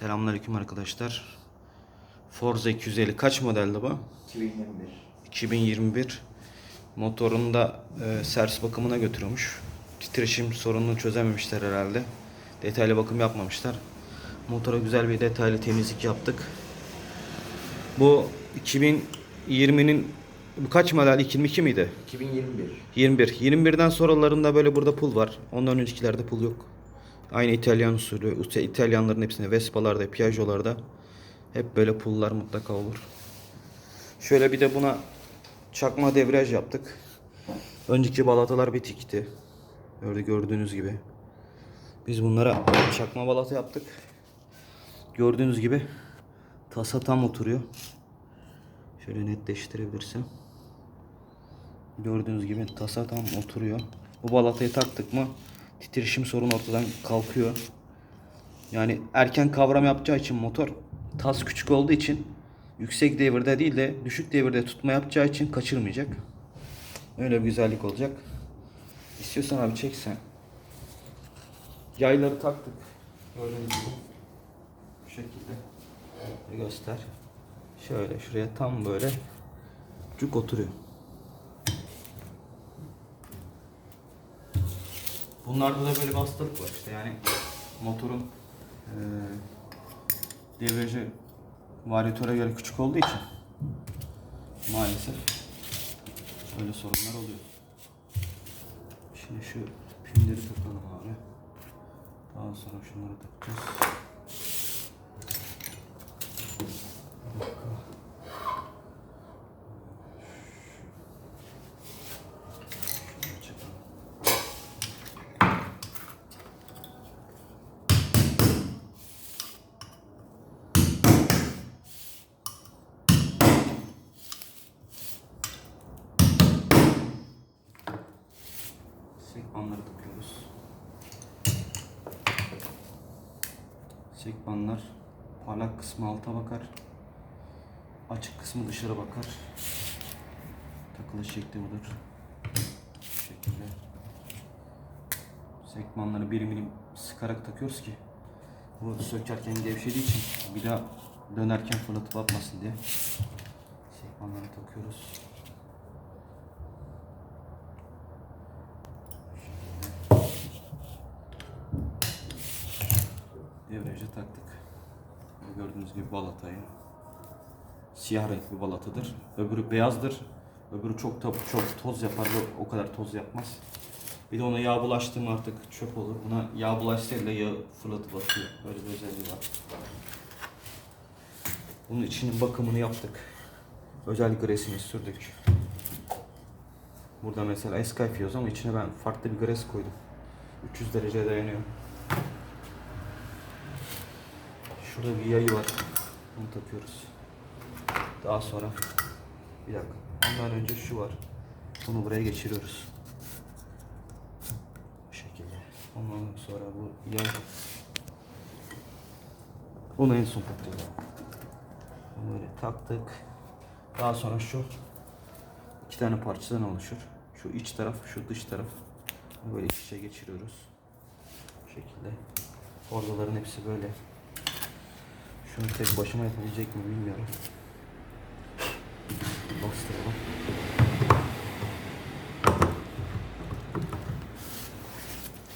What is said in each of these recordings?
Selamünaleyküm arkadaşlar. Forza 250 kaç modeldi bu? 2021. 2021. Motorunu da e, servis bakımına götürüyormuş. Titreşim sorununu çözememişler herhalde. Detaylı bakım yapmamışlar. Motora güzel bir detaylı temizlik yaptık. Bu 2020'nin bu kaç model? 22 miydi? 2021. 21. 21'den sonralarında böyle burada pul var. Ondan öncekilerde pul yok. Aynı İtalyan usulü. İtalyanların hepsinde Vespa'larda, Piaggio'larda hep böyle pullar mutlaka olur. Şöyle bir de buna çakma devraj yaptık. Önceki balatalar bitikti. Öyle gördüğünüz gibi. Biz bunlara çakma balata yaptık. Gördüğünüz gibi tasa tam oturuyor. Şöyle netleştirebilirsem. Gördüğünüz gibi tasa tam oturuyor. Bu balatayı taktık mı titreşim sorunu ortadan kalkıyor. Yani erken kavram yapacağı için motor tas küçük olduğu için yüksek devirde değil de düşük devirde tutma yapacağı için kaçırmayacak. Öyle bir güzellik olacak. İstiyorsan abi çeksen. Yayları taktık. Gördüğünüz gibi. Bu şekilde. Bir göster. Şöyle şuraya tam böyle cuk oturuyor. Bunlarda da böyle bir var işte yani motorun eee devreci varyatöre göre küçük olduğu için maalesef öyle sorunlar oluyor. Şimdi şu pinleri takalım abi. Daha sonra şunları takacağız. Bir dakika. Şunu çekelim. Sekmanları takıyoruz. Sekmanlar parlak kısmı alta bakar. Açık kısmı dışarı bakar. Takılış şekli budur. Bu şekilde. Sekmanları bir milim sıkarak takıyoruz ki bu sökerken gevşediği için bir daha dönerken fırlatıp atmasın diye. Sekmanları takıyoruz. Devreci taktık. Gördüğünüz gibi balatayı. Siyah renk bir balatadır. Öbürü beyazdır. Öbürü çok tabi çok toz yapar. Bu o kadar toz yapmaz. Bir de ona yağ bulaştı mı artık çöp olur. Buna yağ bulaşsa bile yağ fırlatıp atıyor. Böyle bir özelliği var. Bunun içinin bakımını yaptık. Özel gresini sürdük. Burada mesela Escape yazıyor ama içine ben farklı bir gres koydum. 300 dereceye dayanıyor. Şurada bir yayı var. Bunu takıyoruz. Daha sonra bir dakika. Ondan önce şu var. Bunu buraya geçiriyoruz. Bu şekilde. Ondan sonra bu yay. Bunu en son takacağız. Bunu Böyle taktık. Daha sonra şu iki tane parçadan oluşur. Şu iç taraf, şu dış taraf. Böyle iç içe geçiriyoruz. Bu şekilde. Ordaların hepsi böyle. Şunu tek başıma yapabilecek mi bilmiyorum. Bastıralım.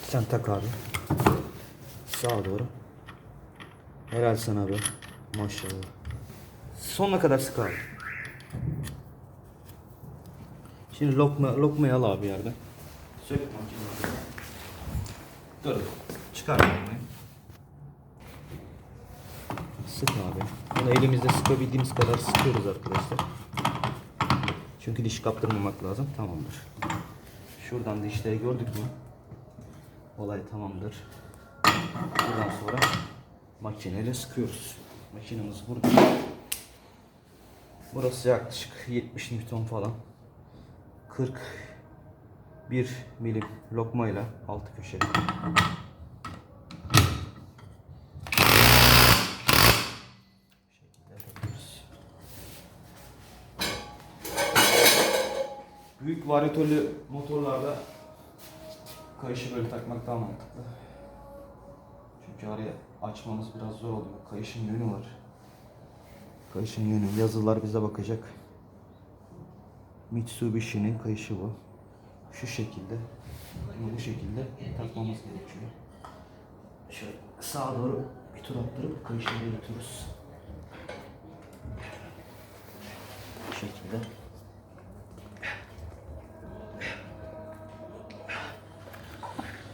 Sen tak abi. Sağa doğru. Helal sana be. Maşallah. Sonuna kadar sık abi. Şimdi lokma, lokmayı al abi yerden. Sök makineyi. Dur. Çıkar lokmayı. Sık abi. Bunu elimizde sıkabildiğimiz kadar sıkıyoruz arkadaşlar. Çünkü diş kaptırmamak lazım. Tamamdır. Şuradan dişleri gördük mü? Olay tamamdır. Buradan sonra makineyle sıkıyoruz. Makinemiz burada. Burası yaklaşık 70 Newton falan. 41 milim lokmayla altı köşe. şekilde takıyoruz. Büyük varyatörlü motorlarda kayışı böyle takmak daha mantıklı. Çünkü araya açmamız biraz zor oluyor. Kayışın yönü var. Kayışın yönü. Yazılar bize bakacak. Mitsubishi'nin kayışı bu. Şu şekilde. Bunu bu şekilde takmamız gerekiyor. Şöyle sağa doğru bir tur attırıp kayışı yürütürüz. Bu şekilde.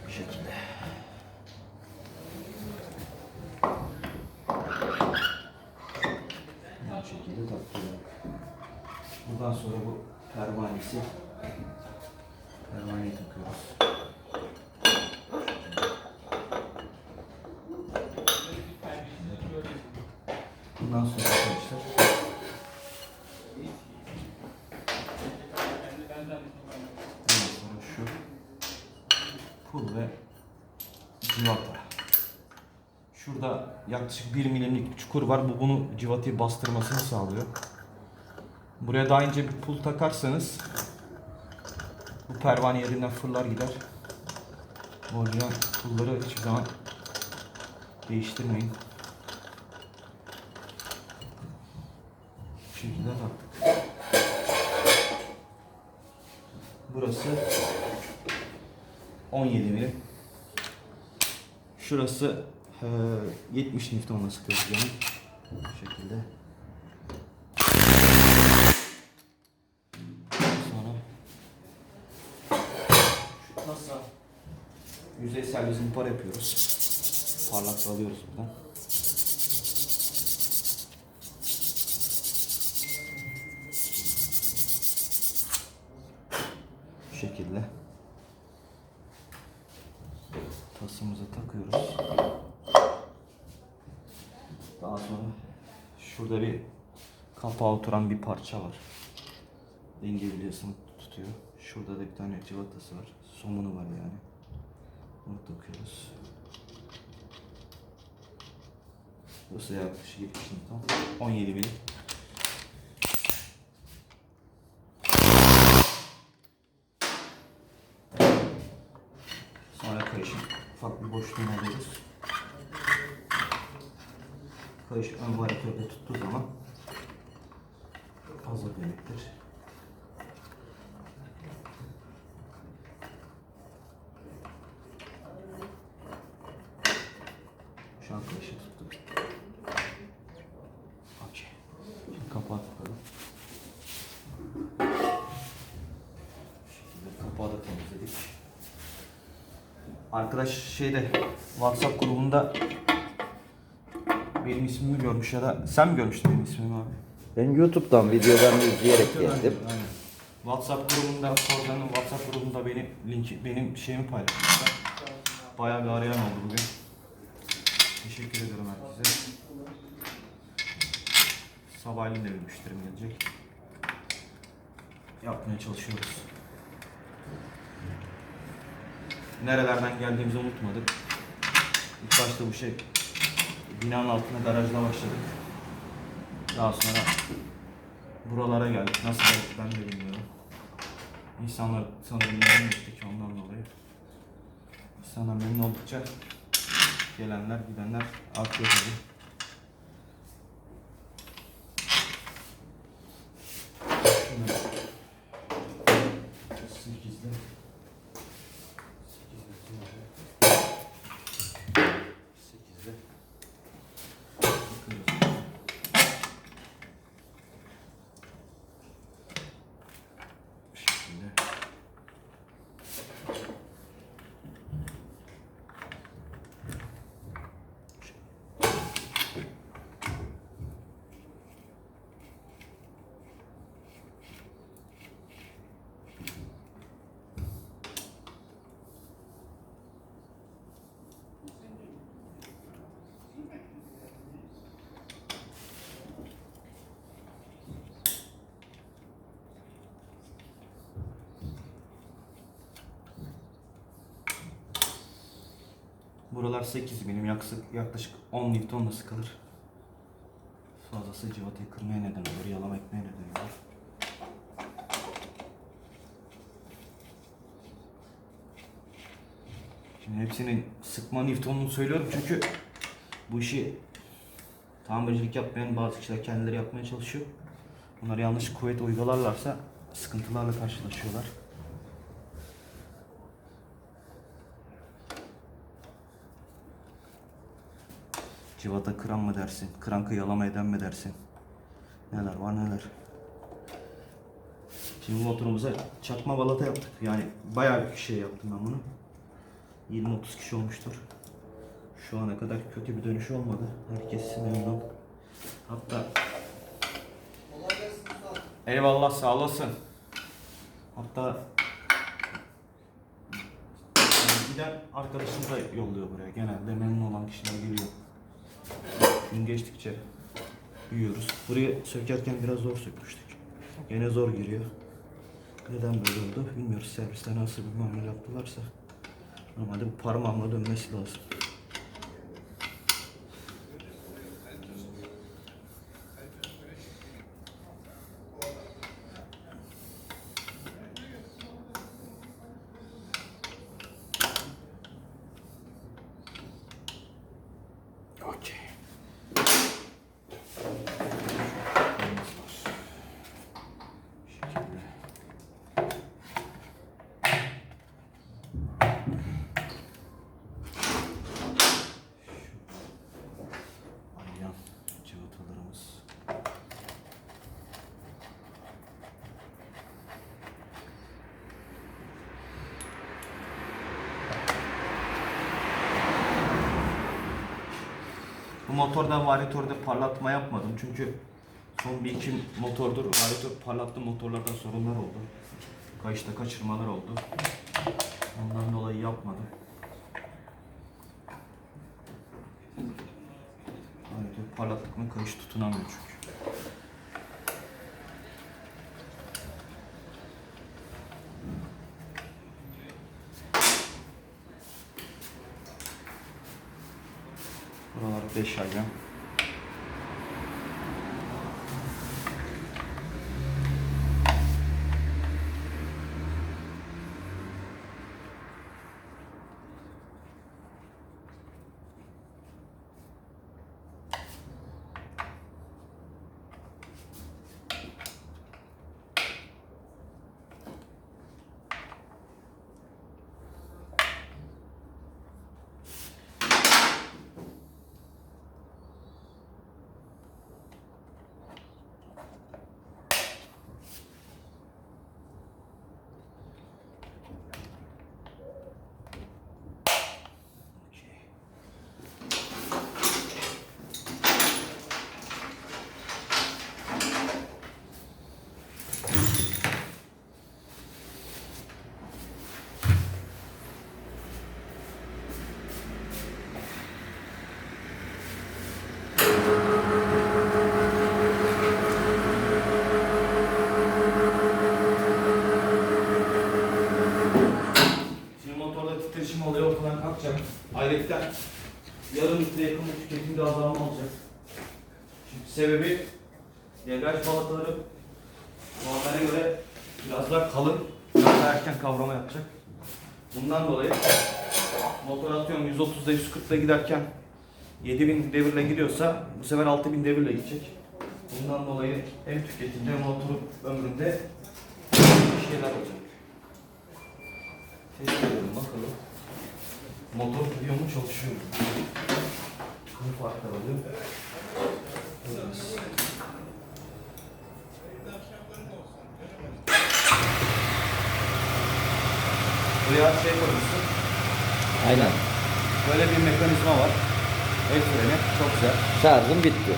Bu şekilde. Bu şekilde taktırdık. Bundan sonra bu pervanesi pervaneyi takıyoruz. Bundan sonra arkadaşlar Ondan sonra şu pul ve civata. Şurada yaklaşık 1 milimlik çukur var. Bu bunu civatayı bastırmasını sağlıyor. Buraya daha ince bir pul takarsanız bu pervane yerinden fırlar gider. Orijinal pulları hiçbir zaman değiştirmeyin. Bu şekilde taktık. Burası 17 milim. Şurası eee, 70 Newton'la sıkıyoruz yani. Bu şekilde. Sonra şu kasa yüzeysel bir zımpar yapıyoruz. Parlaklığı alıyoruz buradan. Bu şekilde tasımızı takıyoruz. Daha sonra şurada bir kapağı oturan bir parça var. Denge biliyorsun tutuyor. Şurada da bir tane civatası var. Somunu var yani. Onu takıyoruz. Burası yaklaşık 70 Newton. 17 milim. Sonra kayışın ufak bir boşluğunu alıyoruz. Kayış ön varatörde tuttuğu zaman hazır demektir. Şu an kayışı tuttum. Okey. Şimdi kapağı takalım. Şekilde kapağı da temizledik. Arkadaş şeyde WhatsApp grubunda benim ismimi görmüş ya da sen mi görmüştün benim ismimi abi? Ben YouTube'dan videolarını izleyerek geldim. Aynen. WhatsApp grubunda, Forza'nın WhatsApp grubunda beni linki, benim şeyimi paylaşmışlar. Bayağı bir arayan oldu bugün. Teşekkür ederim herkese. Sabahleyin de bir müşterim gelecek. Yapmaya çalışıyoruz. Nerelerden geldiğimizi unutmadık. İlk başta bu şey binanın altına garajda başladık. Daha sonra buralara geldik. Nasıl geldik ben de bilmiyorum. İnsanlar sanırım memnun ettik ondan dolayı. İnsanlar memnun oldukça gelenler gidenler artıyor tabii. Şunu sekizde. Sekizde. Bakıyoruz. Bu şekilde. Buralar 8 milim yaklaşık, yaklaşık 10 Newton'la sıkılır. Fazlası civatayı kırmaya neden olur, yalama etmeye neden olur. Şimdi hepsinin sıkma Newton'unu söylüyorum çünkü Bu işi tamircilik yapmayan bazı kişiler kendileri yapmaya çalışıyor. Bunlar yanlış kuvvet uygularlarsa sıkıntılarla karşılaşıyorlar. Civata kıran mı dersin? Krankı yalama eden mi dersin? Neler var neler. Şimdi motorumuza çakma balata yaptık. Yani bayağı bir şey yaptım ben bunu. 20-30 kişi olmuştur. Şu ana kadar kötü bir dönüş olmadı. Herkes memnun. Hatta Eyvallah sağ olasın. Hatta giden arkadaşım da yolluyor buraya. Genelde memnun olan kişiler geliyor. Gün geçtikçe büyüyoruz. Burayı sökerken biraz zor sökmüştük. Gene zor giriyor. Neden böyle oldu bilmiyoruz. Serviste nasıl bir muamele yaptılarsa. Normalde bu parmağımla dönmesi lazım. Okey. Şekilde. Aynen cıvatalarımız. Bu motorda varyatörde parlatma yapmadım çünkü son bir iki motordur varyatör parlattığım motorlarda sorunlar oldu. Kayışta kaçırmalar oldu. Ondan dolayı yapmadım. Varyatör parlattık mı kayış tutunamıyor çünkü. Buralar 5 aydan. Şimdi motorda titreşim kalkacak. Ayrıca yarım litre yakın tüketimde azalma olacak. Çünkü sebebi debriyaj balataları normale göre biraz daha kalın, biraz daha erken kavrama yapacak. Bundan dolayı motor atıyorum 130'da 140'da giderken 7000 devirle gidiyorsa bu sefer 6000 devirle gidecek. Bundan dolayı hem tüketimde hem motorun ömründe şeyler olacak. Motor gidiyor mu çalışıyor mu? Ne farklar oluyor? Evet. Buraya şey koymuşsun. Aynen. Böyle bir mekanizma var. El freni çok güzel. Şarjım bitti.